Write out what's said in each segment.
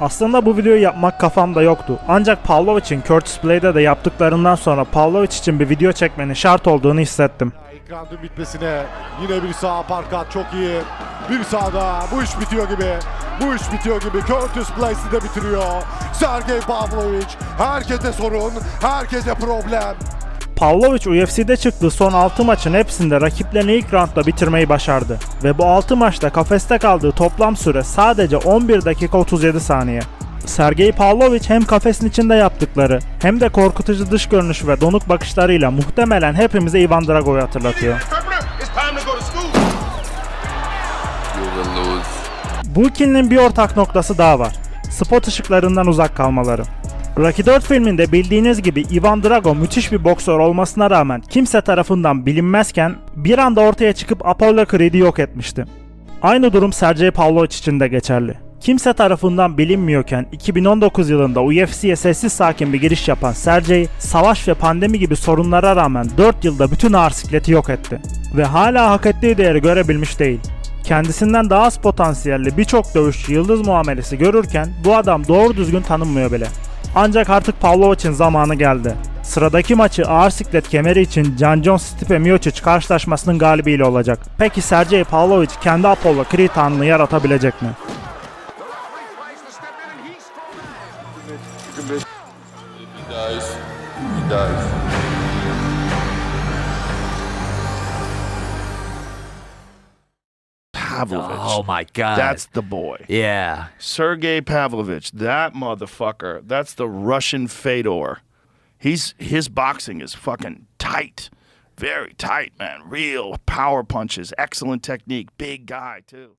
Aslında bu videoyu yapmak kafamda yoktu. Ancak Pavlovic'in Curtis Blade'e de yaptıklarından sonra Pavlovic için bir video çekmenin şart olduğunu hissettim. İlk roundun bitmesine yine bir sağ parkat çok iyi. Bir sağda bu iş bitiyor gibi. Bu iş bitiyor gibi. Curtis Blaze'i de bitiriyor. Sergey Pavlovich. Herkese sorun. Herkese problem. Pavlovic UFC'de çıktığı son 6 maçın hepsinde rakiplerini ilk roundda bitirmeyi başardı. Ve bu 6 maçta kafeste kaldığı toplam süre sadece 11 dakika 37 saniye. Sergey Pavlovic hem kafesin içinde yaptıkları hem de korkutucu dış görünüş ve donuk bakışlarıyla muhtemelen hepimize Ivan Drago'yu hatırlatıyor. It's time to go to school. You will lose. Bu ikilinin bir ortak noktası daha var. Spot ışıklarından uzak kalmaları. Rocky 4 filminde bildiğiniz gibi Ivan Drago müthiş bir boksör olmasına rağmen kimse tarafından bilinmezken bir anda ortaya çıkıp Apollo Creed'i yok etmişti. Aynı durum Sergey Pavlovich için de geçerli. Kimse tarafından bilinmiyorken 2019 yılında UFC'ye sessiz sakin bir giriş yapan Sergey, savaş ve pandemi gibi sorunlara rağmen 4 yılda bütün ağır sikleti yok etti. Ve hala hak ettiği değeri görebilmiş değil. Kendisinden daha az potansiyelli birçok dövüşçü yıldız muamelesi görürken bu adam doğru düzgün tanınmıyor bile. Ancak artık Pavlovic'in zamanı geldi. Sıradaki maçı ağır siklet kemeri için Can Jones Stipe Miocic karşılaşmasının galibiyle olacak. Peki Sergey Pavlovic kendi Apollo Creed anını yaratabilecek mi? He dies. Pavlovich. Oh my god. That's the boy. yeah. Sergey Pavlovich, that motherfucker. That's the Russian Fedor. He's his boxing is fucking tight. Very tight, man. Real power punches, excellent technique, big guy too.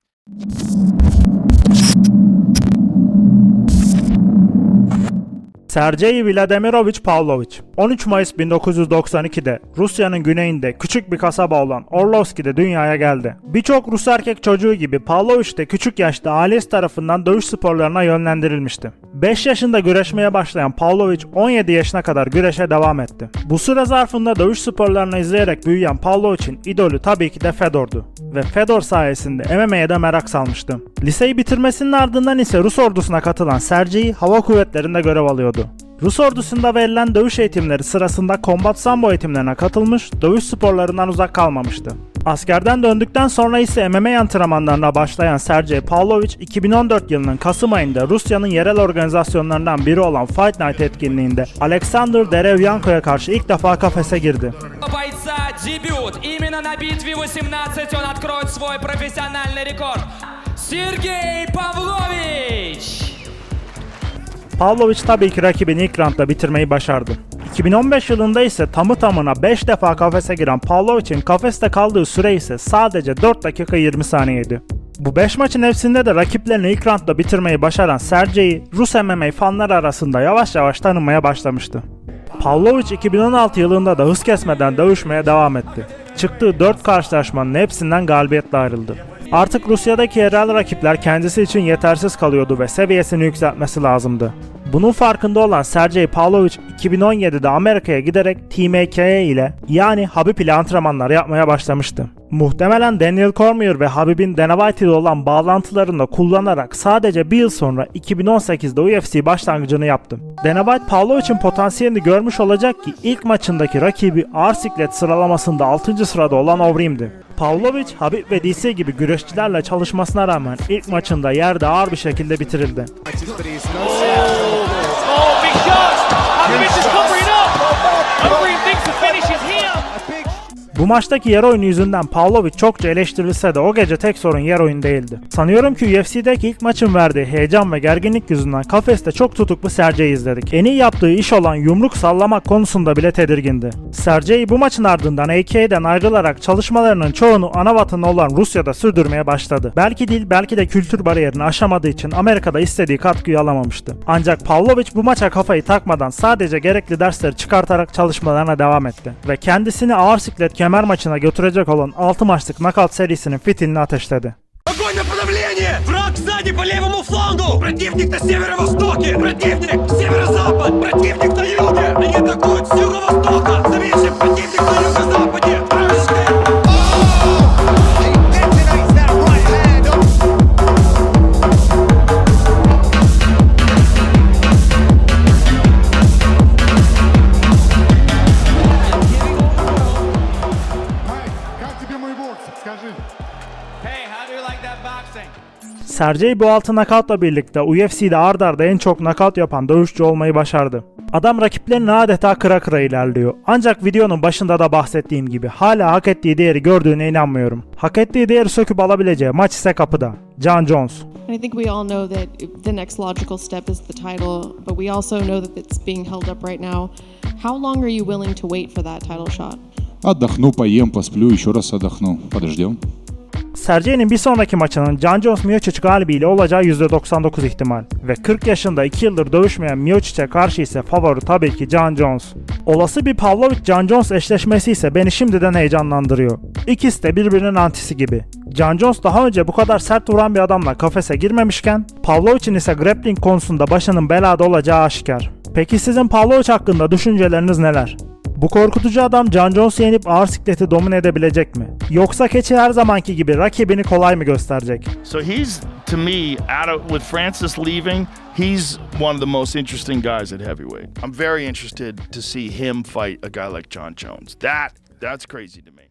Sergey Vladimirovich Pavlovich 13 Mayıs 1992'de Rusya'nın güneyinde küçük bir kasaba olan Orlovski'de dünyaya geldi. Birçok Rus erkek çocuğu gibi Pavlovich de küçük yaşta ailesi tarafından dövüş sporlarına yönlendirilmişti. 5 yaşında güreşmeye başlayan Pavlovich 17 yaşına kadar güreşe devam etti. Bu süre zarfında dövüş sporlarını izleyerek büyüyen Pavlovich'in idolü tabii ki de Fedor'du. Ve Fedor sayesinde MMA'ye de merak salmıştı. Liseyi bitirmesinin ardından ise Rus ordusuna katılan Sergey hava kuvvetlerinde görev alıyordu. Rus ordusunda verilen dövüş eğitimleri sırasında kombat sambo eğitimlerine katılmış, dövüş sporlarından uzak kalmamıştı. Askerden döndükten sonra ise MMA antrenmanlarına başlayan Sergey Pavlovich 2014 yılının Kasım ayında Rusya'nın yerel organizasyonlarından biri olan Fight Night etkinliğinde Alexander Derevyanko'ya karşı ilk defa kafese girdi. бойца дебют. Именно на битве 18 он откроет свой профессиональный рекорд. Сергей Павлович! Pavlovich tabii ki rakibini ilk roundda bitirmeyi başardı. 2015 yılında ise tamı tamına 5 defa kafese giren Pavlovich'in kafeste kaldığı süre ise sadece 4 dakika 20 saniyeydi. Bu 5 maçın hepsinde de rakiplerini ilk roundda bitirmeyi başaran Sergey'i Rus MMA fanları arasında yavaş yavaş tanınmaya başlamıştı. Pavlovich 2016 yılında da hız kesmeden dövüşmeye devam etti. Çıktığı 4 karşılaşmanın hepsinden galibiyetle ayrıldı. Artık Rusya'daki yerel rakipler kendisi için yetersiz kalıyordu ve seviyesini yükseltmesi lazımdı. Bunun farkında olan Sergey Pavlovich 2017'de Amerika'ya giderek AKA ile yani Habib ile antrenmanlar yapmaya başlamıştı. Muhtemelen Daniel Cormier ve Habib'in Dana White ile olan bağlantılarını kullanarak sadece bir yıl sonra 2018'de UFC başlangıcını yaptı. Dana White Pavlovich'in potansiyelini görmüş olacak ki ilk maçındaki rakibi ağır siklet sıralamasında 6. sırada olan Overeem'di. Pavlovich, Habib ve DC gibi güreşçilerle çalışmasına rağmen ilk maçında yerde ağır bir şekilde bitirildi. Oh, big shot! İs Bu maçtaki yer oyunu yüzünden Pavlovich çokça eleştirilse de o gece tek sorun yer oyun değildi. Sanıyorum ki UFC'deki ilk maçın verdiği heyecan ve gerginlik yüzünden kafeste çok tutuklu Sergey'i izledik. En iyi yaptığı iş olan yumruk sallamak konusunda bile tedirgindi. Sergey bu maçın ardından AK'den ayrılarak çalışmalarının çoğunu ana vatanı olan Rusya'da sürdürmeye başladı. Belki dil belki de kültür bariyerini aşamadığı için Amerika'da istediği katkıyı alamamıştı. Ancak Pavlovich bu maça kafayı takmadan sadece gerekli dersleri çıkartarak çalışmalarına devam etti. Ve kendisini ağır siklet kemer maçına götürecek olan 6 maçlık knockout serisinin fitilini ateşledi. Огонь на подавление! Враг сзади по левому флангу! Противник на северо-востоке! Противник северо-запад! Противник на юге! Они атакуют с юго-востока! Зависим противник на юго-западе! Sergey bu altı nakavtla birlikte UFC'de ard arda en çok nakavt yapan dövüşçü olmayı başardı. Adam rakiplerini adeta kıra kıra ilerliyor. Ancak videonun başında da bahsettiğim gibi hala hak ettiği değeri gördüğüne inanmıyorum. Hak ettiği değeri söküp alabileceği maç ise kapıda. John Jones. And I think we all know that the next logical step is the title, but we also know that it's being held up right now. How long are you willing to wait for that title shot? Отдохну, поем, посплю, еще раз отдохну. Подождем. Sergey'nin bir sonraki maçının John Jones Miocic galibiyle olacağı %99 ihtimal. Ve 40 yaşında 2 yıldır dövüşmeyen Miocic'e karşı ise favori tabii ki John Jones. Olası bir Pavlovich John Jones eşleşmesi ise beni şimdiden heyecanlandırıyor. İkisi de birbirinin antisi gibi. John Jones daha önce bu kadar sert vuran bir adamla kafese girmemişken Pavlovich'in ise grappling konusunda başının belada olacağı aşikar. Peki sizin Pavlovich hakkında düşünceleriniz neler? Bu korkutucu adam John Jones'u yenip ağır sikleti domine edebilecek mi? Yoksa keçi her zamanki gibi rakibini kolay mı gösterecek? So he's to me out of with Francis leaving, he's one of the most interesting guys at heavyweight. I'm very interested to see him fight a guy like John Jones. That that's crazy to me.